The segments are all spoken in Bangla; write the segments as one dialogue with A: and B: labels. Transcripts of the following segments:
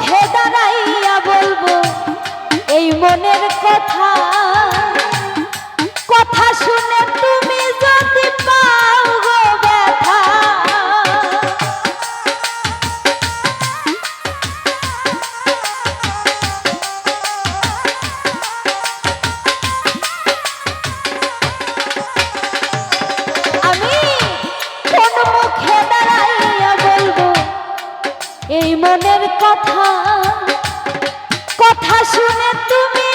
A: পথে দাঁড়াইয়া বলব এই মনের কথা। কথা শুনে শুনে তুমি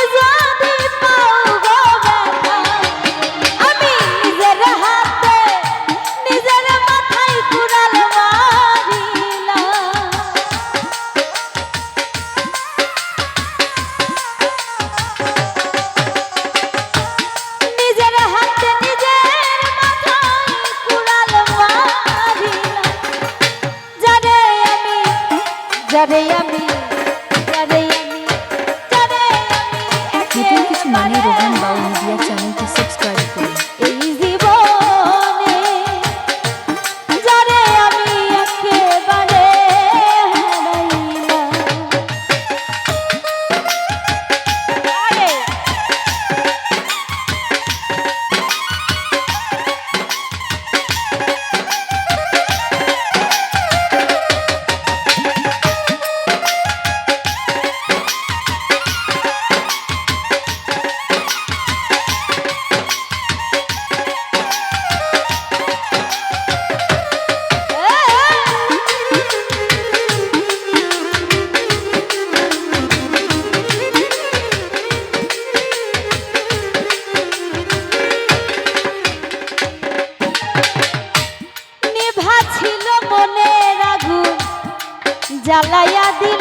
A: জ্বালাইয়া দি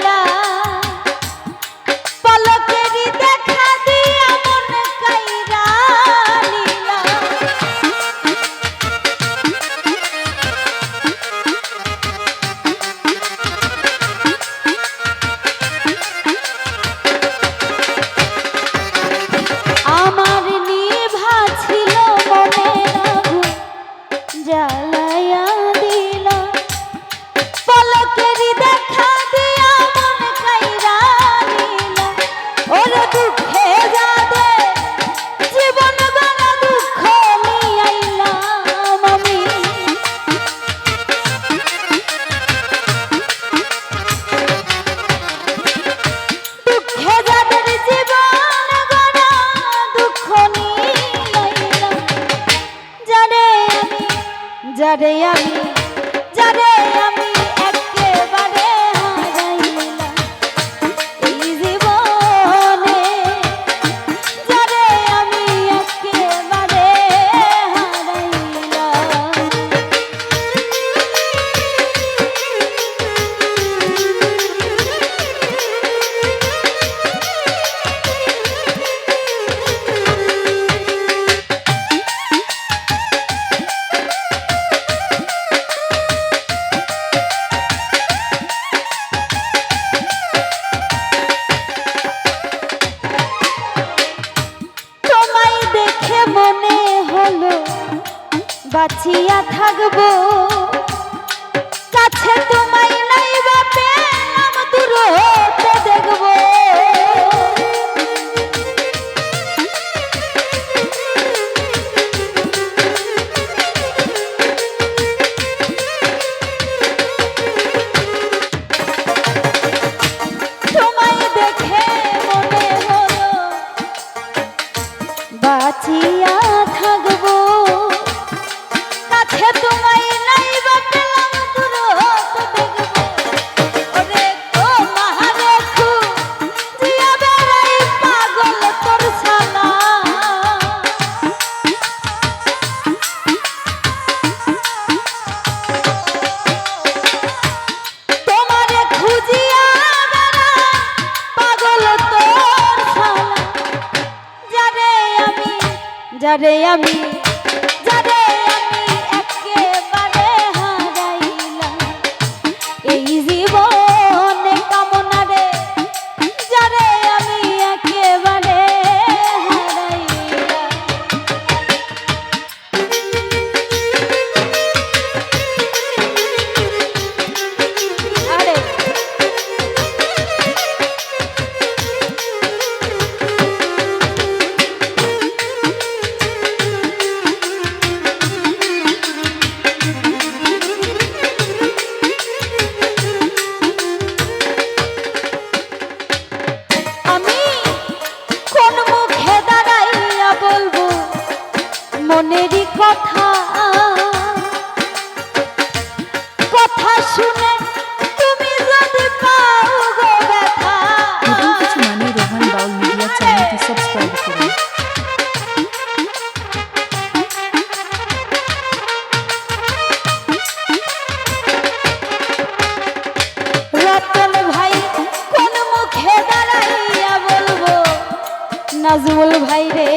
A: বাঁচিয়া থাকবো যারে আমি যারে নাজমুল ভাই রে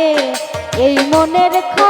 A: এই মনের খবর